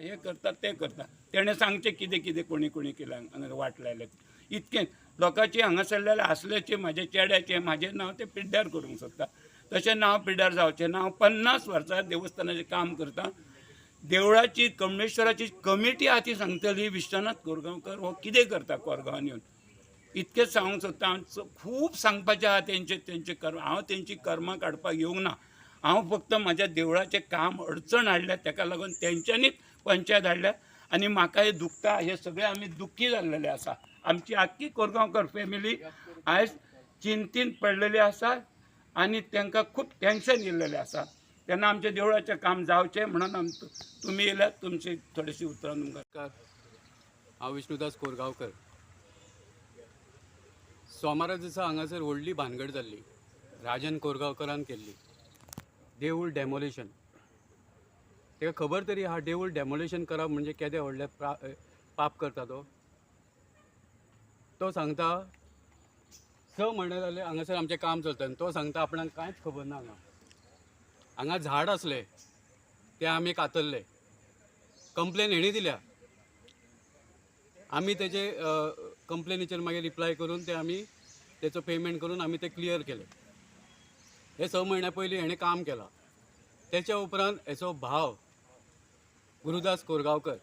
हे करता ते करता तेणें सांगचें कितें कितें कोणी कोणी केलां हांगा वाट लायलें इतकें लोकांची हांगासरलेले आसल्याचे म्हाजे चेड्याचे म्हाजें नांव ते पिड्ड्यार करूंक सोदता तशें नांव पिड्ड्यार जावचें. ना हांव पन्नास वर्सां देवस्थानाचें काम करता. देवळाची कमळेश्वराची कमिटी आहा ती सांगतली विश्वनाथ कोरगांवकर हो कितें करता कोरगांवान येवन इतकेंच सांगूंक सोदता हांव खूब सांगपाचें आहा तेंचे तेंचे कर्म हांव तेंची कर्मां काडपाक येवंक ना. हांव फक्त म्हाज्या देवळाचें काम अडचण हाडल्या ताका लागून तेंच्यांनीच पंचायत हाडल्या आनी म्हाका हे दुखता हे सगळे आमी दुख्खी जाल्लेले आसा आमची आख्खी कोरगांवकर फॅमिली आयज चिंतीन पडलेली आसा आनी तांकां खूब टेन्शन येयल्लेलें आसा तेन्ना आमच्या देवळाचें काम जावचें म्हणून आम तुमी येयल्यात तुमची थोडीशी उतरां तुमकां नमस्कार. हांव विष्णुदास कोरगांवकर. सोमारा दिसा हांगासर व्हडली भानगड जाल्ली राजन कोरगांवकरान केल्ली. देवूळ डेमोलेशन तेका खबर तरी हा देवूळ डेमोलेशन करप म्हणजे केदें व्हडलें पाप करता तो. तो सांगता स म्हयने जाले हांगासर आमचें काम चलता. आनी तो सांगता आपणाक कांयच खबर ना. हांगा हांगा झाड आसलें ते आमी कातल्ले कंप्लेन हेणी दिल्या. आमी तेजे कंप्लेनीचेर मागीर रिप्लाय करून ते आमी तेचो पेमेंट करून आमी ते क्लियर केले. हे स म्हयन्या पयलीं हेणें काम केलां. तेच्या उपरांत हेचो भाव गुरुदास कोरगांवकर.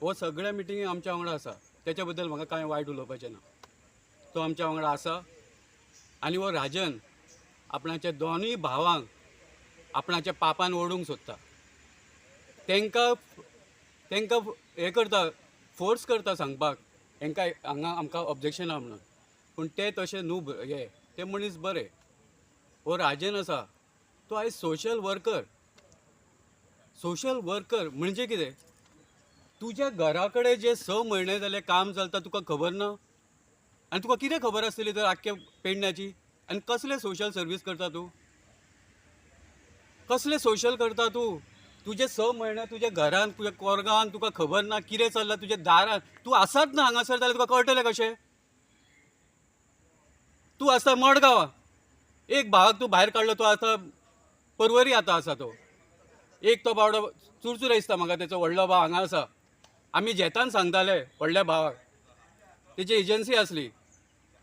हो सगळ्या मिटिंगी आमच्या वांगडा आसा तेच्या बद्दल म्हाका कांय वायट उलोवपाचें ना. तो आमच्या वांगडा आसा आनी हो राजन आपणाच्या दोनूय भावांक आपणाच्या पापान ओडूंक सोदता. तांकां तांकां हें करता फोर्स करता सांगपाक. हांकां हांगा आमकां ऑब्जेक्शन आहा म्हणून. पूण ते तशें न्हू हे ते मनीस बरे. हो राजन आसा तो आयज सोशल वर्कर सोशल वर्कर म्हणजे कितें? तुज्या घरा कडेन जे स म्हयने जाले काम चलता तुका खबर ना? आनी तुका कितें खबर आसतली तर आख्ख्या पेडण्याची आनी कसले सोशल सर्वीस करता तूं? कसले सोशल करता तूं? तुजे स म्हयने तुज्या घरान तुज्या कोरगांवान तुका खबर ना कितें चल्लां तुज्या दारान? तूं आसात ना हांगासर जाल्यार तुका कळटलें कशें? तूं आसा मडगांवा. एक भावाक तूं भायर काडलो तो आतां परवरी आतां आसा तो. एक तो बावडो चुरचूर दिसता म्हाका तेचो व्हडलो भाव हांगा आसा. आमी जेतान सांगताले व्हडल्या भावाक. तेची एजन्सी आसली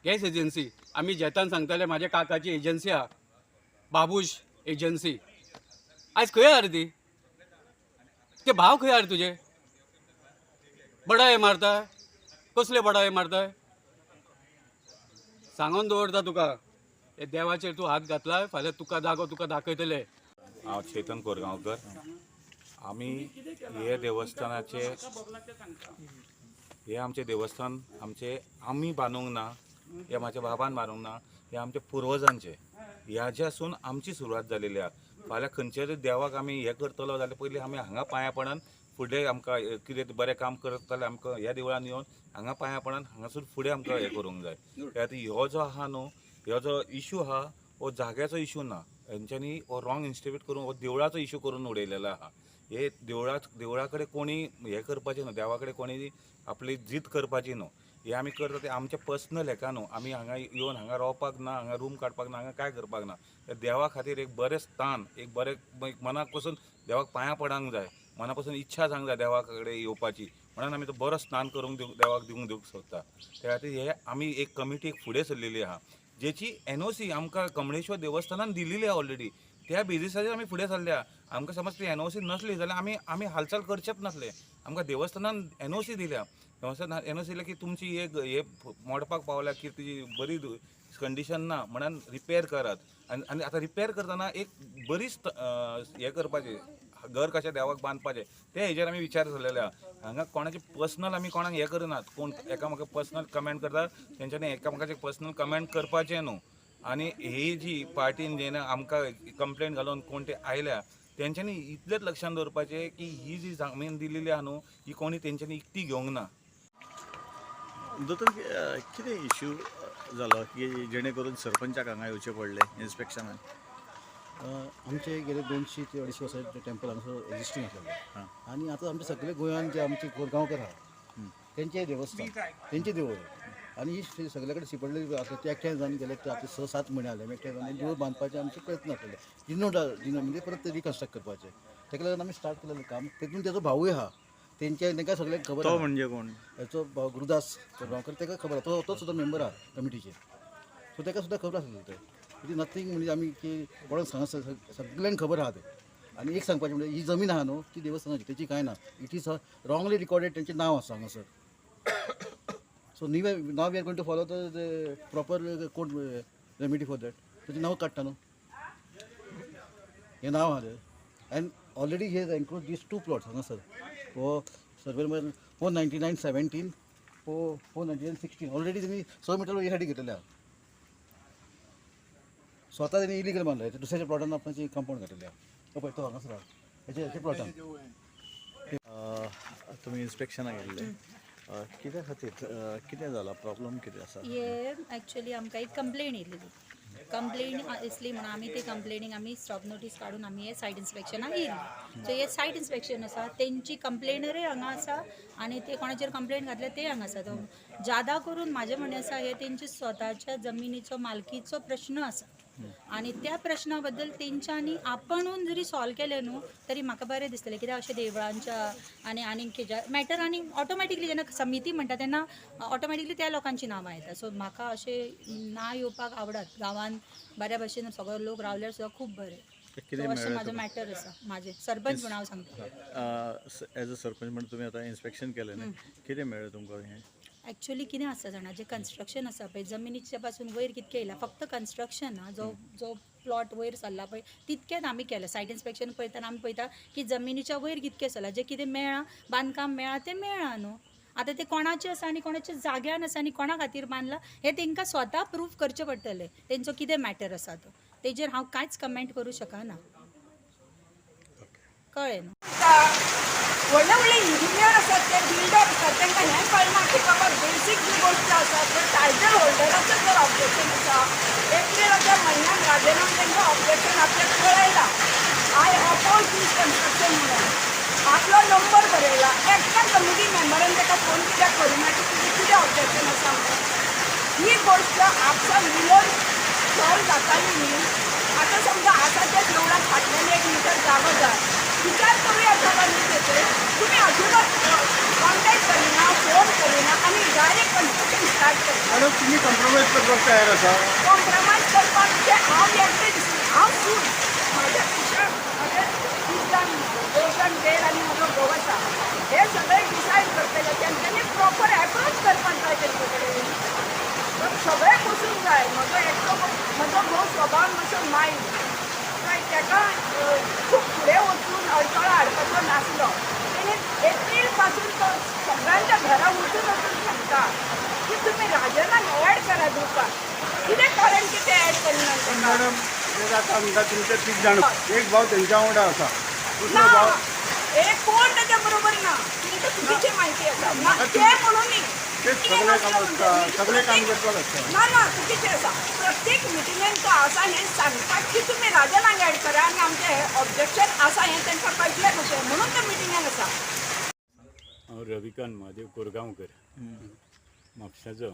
गॅस एजन्सी. आमी जेतान सांगताले म्हाज्या काकाची एजन्सी आहा बाबूश एजन्सी. आयज खंय आहा रे ती? ते भाव खंय आहा रे तुजे बडाय मारताय? कसले बडाय मारताय? सांगून दवरता तुका. हे देवाचेर तूं हात घातलाय फाल्यां तुका जागो तुका दाखयतले. हांव चेतन कोरगांवकर. आमी हे देवस्थानाचे हे आमचे देवस्थान आमचे आमी बांदूंक ना हे म्हाज्या बाबान बांदूंक ना हे आमच्या पुर्वजांचे. ह्याच्यासून आमची सुरवात जालेली आहा. फाल्यां खंयच्याय देवाक आमी हे करतलो जाल्यार पयलीं आमी हांगा पांयां पडन फुडें आमकां कितें बरें काम करत जाल्यार आमकां ह्या देवळान येवन हांगा पांयां पडन हांगासून फुडें आमकां हें करूंक जाय. त्या खातीर हो जो आहा न्हू हो जो इशू आहा हो जाग्याचो इशू ना. यांच्यानी हो रॉंग इन्स्टिट्यूट करून हो देवळाचो इशू करून उडयलेलो आहा हे देवळा देवळा कडेन कोणी हें करपाचें न्हू देवा कडेन कोणी आपली जीत करपाची न्हू हे आमी करता ते आमच्या पर्सनल हेका न्हू आमी हांगा येवन हांगा रावपाक ना हांगा रूम काडपाक ना हांगा काय करपाक ना. देवा खातीर एक बरें स्थान एक बरें मनाक पसून देवाक पांयां पडांक जाय. मना पसून इच्छा जावंक जाय देवा कडेन येवपाची. म्हणून आमी तो बरो स्नान करूंक देवाक दिवंक दिवंक सोदता त्या खातीर हे आमी एक कमिटी एक फुडें सरलेली आहा. जेची एन ओ सी आमकां कमळेश्वर देवस्थानान दिलेली आहा ऑलरेडी त्या बेजिसाचेर आमी फुडें सरल्या आमकां समज ती एन ओ सी नसली जाल्यार आमी आमी हालचाल करचेच नासले. आमकां देवस्थानान एन ओ सी दिल्या. देवस्थानान एन ओ सी दिल्या की तुमची एक हे मोडपाक पावल्या की तुजी बरी कंडिशन ना म्हणून रिपेर करात. आनी आनी आतां रिपेर करतना एक बरी हे करपाची हें करपाचें. घर कशें देवाक बांदपाचें ते हेजेर आमी विचार केलेले आहा हांगा कोणाचे पर्सनल आमी कोणाक हें करनात कोण एकामेकाक पर्सनल कमेंट करता तेंच्यांनी एकामेकाचे पर्सनल कमेंट करपाचें न्हू आनी ही जी पार्टीन जेन्ना आमकां कंप्लेंट घालून कोण ते आयल्या तेंच्यांनी इतलेंच लक्षात दवरपाचें की ही जी जामीन दिलेली आहा न्हू ही कोणी तेंच्यांनी इकती घेवंक ना. दोतोर कितें इश्यू जालो की जेणे करून सरपंचाक हांगा येवचें पडलें इन्स्पेक्शनान आमचे गेले दोनशे ते अडीचशे वर्सां टेंपल हांगासर एक्झिस्टींग आसलेलें. आनी आतां आमचे सगळे गोंयान जे आमचे कोरगांवकर आहा तेंचे देवस्थान तेंचे देवूळ आनी ही सगळे कडेन सिपडले आसा ते एकठांय जावन गेले ते आतां स सात म्हयने जाले एकठांय जावन देवूळ बांदपाचे आमचे प्रयत्न आसलेले जिनोडा जिनो म्हणजे परत ते रिकन्स्ट्रक्ट करपाचे. तेका लागून आमी स्टार्ट केलेलें काम. तेतून तेजो भावूय आहा तेंचे तांकां सगळ्यांक खबर तो आहा. म्हणजे कोण? हेचो भाव गुरुदास कोरगांवकर ताका खबर आहा. तो तो सुद्दां मेंबर आहा कमिटीचेर सो ताका सुद्दां खबर आसलें तें इट इज नथींग म्हणजे आमी की कोणाक सांग सगळ्यांक खबर आहा तें आनी एक सांगपाचें म्हणजे ही जमीन आहा न्हू ती देवस्थानाची तेची कांय ना इट इज रॉंगली रिकॉर्डेड तेंचें नांव आसा हांगासर सो नी now we are going to follow the proper court remedy for that तेजें नांव काडटा न्हू हें नांव आहा. तें एन्ड ऑलरेडी हे एन्क्लोज दीस टू प्लॉट्स हांगासर हो survey number four ninety nine seventeen four four ninety nine sixteen already तेमी स मिटर हे साठी घेतलेले आहा. स्वता तेणी इलिगल बांदला हेच्या दुसऱ्याच्या प्लॉटान आपणाची कंपाऊंड घातलेले आहा. तो तो हांगासर आहा हेच्या हेच्या प्लॉटान अ, तुमी इन्स्पेक्शनाक गेल्ले. अ, कित्या खातीर कितें जाला प्रॉब्लम कितें आसा हे ॲक्च्युली आमकां एक कंप्लेन येयलेली कंप्लेन असली म्हणून आमी ते कंप्लेनीक आमी स्टॉप नोटीस काडून आमी हे सायट इन्स्पेक्शनाक येयली सो हे सायट इन्स्पेक्शन आसा तेंची कंप्लेनरूय हांगा आसा आनी ते कोणाचेर कंप्लेन घातले ते हांगा आसा तो जादा करून म्हाजें म्हणणें आसा हे तेंची स्वताच्या जमिनीचो मालकीचो प्रश्न आसा आनी त्या प्रश्ना बद्दल तेंच्यांनी आपणून जरी सॉल्व केले न्हू तरी म्हाका बरें दिसतलें. कित्याक अशें देवळांच्या आनी आनीक खंयच्या मॅटर आनी ऑटोमॅटिकली जेन्ना समिती म्हणटा तेन्ना ऑटोमॅटिकली त्या लोकांची नांवां येता सो म्हाका अशें ना येवपाक आवडत. गांवांत बऱ्या भशेन सगळो लोक रावल्यार सुद्दां खूब बरें. अशें म्हाजो मॅटर आसा म्हाजें सरपंच म्हणून हांव सांगता. एज अ सरपंच म्हणून तुमी आतां इन्स्पेक्शन केलें न्ही कितें मेळ्ळें तुमकां हें? ॲक्च्युली कितें आसता जाणा जें कन्स्ट्रक्शन आसा पळय जमनीच्या पासून वयर कितकें येयला फक्त कन्स्ट्रक्शन हा जो जो प्लॉट वयर सरला पळय तितकेंच आमी केलें. सायट इन्स्पेक्शन पळयतना आमी पळयता की जमिनीच्या वयर कितकें चला जें कितें मेळ्ळा बांदकाम मेळ्ळा तें मेळ्ळा न्हू आतां तें कोणाचें आसा आनी कोणाच्या जाग्यान आसा आनी कोणा खातीर बांदलां हें तांकां स्वता प्रूफ करचें पडटलें तेंचो कितें मॅटर आसा तो. तेजेर हांव कांयच कमेंट करूं शकना कळ्ळें न्हू व्हडले व्हडले इंजिनियर आसात ते बिल्डर आसात तांकां हें कळना की बाबा बेसीक जी गोश्टी आसा ते टायटल होल्डराचें जर ऑब्जेक्शन आसा एप्रिलाच्या म्हयन्यान गार्डनान तेंकां ऑब्जेक्शन आपलें कळयला आय अपोज दीस कन्स्ट्रक्शन म्हणून. आपलो नंबर बरयला एकट्या कमिटी मेंबरान ताका फोन कित्याक करिना की तुजें कितें ऑब्जेक्शन आसा म्हणून. ही गोश्ट आपसात मिळून सॉल्व जाताली न्ही. आतां समजा आतां त्या देवळाक फाटल्यान एक मिटर जागो जाय विचार करूया सगळं न्ही तेचेर तुमी अजिबात कॉन्टॅक्ट करिना फोन करिना आनी डायरेक्ट कन्स्ट्रक्शन स्टार्ट करता मॅडम करपाक तयार आसा कॉम्प्रमायज करपाक ते हांव एकटें दिसलें हांव सूड म्हज्या पेक्षा म्हाजे इश्टान दोशान देर आनी म्हजो घोव आसा हे सगळे डिसायड करतले तेंच्यांनी प्रॉपर एप्रोच करपाक जाय तेंचे कडेन तर सगळे बसूंक जाय. म्हजो एकटो म्हजो घोव स्वभावान मातसो मायंड काय तेका खूब फुडें वचून अडथळो हाडपाचो नासलो तेणी एप्रील पासून तो सगळ्यांच्या घरा वचून वचून सांगता की तुमी राजनाक कितें कारण? मॅडम ते तुमचे तीग जाण एक भाव तेंच्या वांगडा आसा दुसरो ना. भाव हे कोण ताच्या बरोबर ना? तुमकां चुकीची म्हायती आसा ना ते म्हणून न्ही. ते कितें सगळे काम नासलें आसता म्हणजे सगळे काम प्रत्येक- करपाक आसता ना ना चुकीचें आसा प्रत्येक मिटिंगेन तो आसा हें सांगपाक की तुमी राजनाक ऍड करा आनी आमचें हें ऑब्जेक्शन आसा हें तांकां कळटलें कशें म्हणून ते मिटिंगेन आसा हांव रविकांत महादेव कोरगांवकर. म्हापशाचो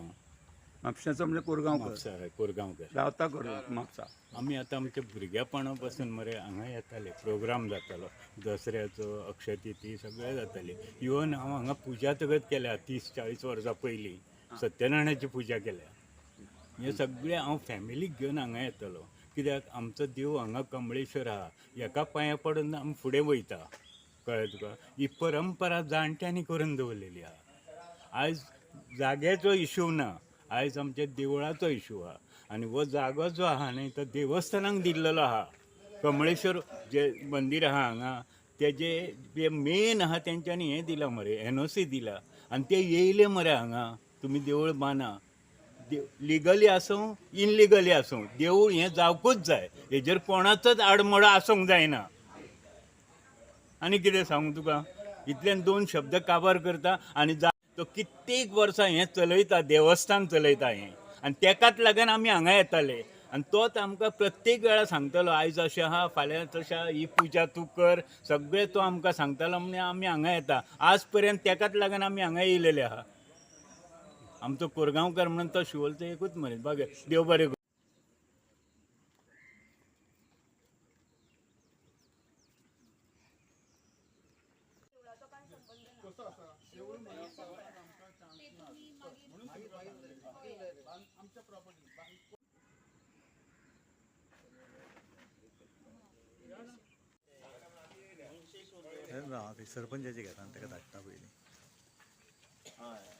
म्हापशाचो म्हणजे कोरगांव म्हापसा हय कोरगांवकर. रावता करून म्हापसा आमी आतां आमच्या भुरग्यापणा पासून मरे हांगा येताले प्रोग्राम जातालो. दसऱ्याचो अक्षय तिथी सगळें जाताली. इवन हांव हांगा पुजा तगत केल्या तीस चाळीस वर्सां पयलीं सत्यनारायणाची पुजा केल्या. हे सगळें हांव फॅमिलीक घेवन हांगा येतलो. कित्याक आमचो देव हांगा कमळेश्वर आहा हेका पांयां पडून आमी फुडें वयता. कळ्ळें तुका ही परंपरा जाणट्यांनी करून दवरलेली आहा आयज जाग्याचो इशू ना. आयज आमच्या देवळाचो इशू आहा आनी हो जागो जो आहा न्ही तो देवस्थानाक दिल्लेलो आहा कमळेश्वर जे मंदीर आहा हांगा तेजे जे मेन आहा तेंच्यांनी हें दिलां मरे एन ओ सी दिला. आनी ते येयले मरे हांगा तुमी देवूळ बांदा लिगली आसूं इनलिगली आसूं देवूळ हें जावकूच जाय. हेजेर कोणाचोच आडमडो आसूंक जायना. आनी कितें सांगू तुका? इतल्यान दोन शब्द काबार करता आनी जा तो कित्येक वर्सां हें चलयता देवस्थान चलयता हें. आनी तेकाच लागून आमी हांगा येताले. आनी तोच आमकां प्रत्येक वेळार सांगतालो आयज अशें आहा फाल्यां तशें आहा ही पुजा तूं कर. सगळें तो आमकां सांगतालो म्हणून आमी हांगा येता. आज पर्यंत तेकाच लागून आमी हांगा येयलेले आहा आमचो कोरगांवकर म्हणून तो शिवोलचो एकूच मनीस. बघ देव बरें आमच्या प्रॉपर्टी सरपंचाची घेता ताकता पयली हय.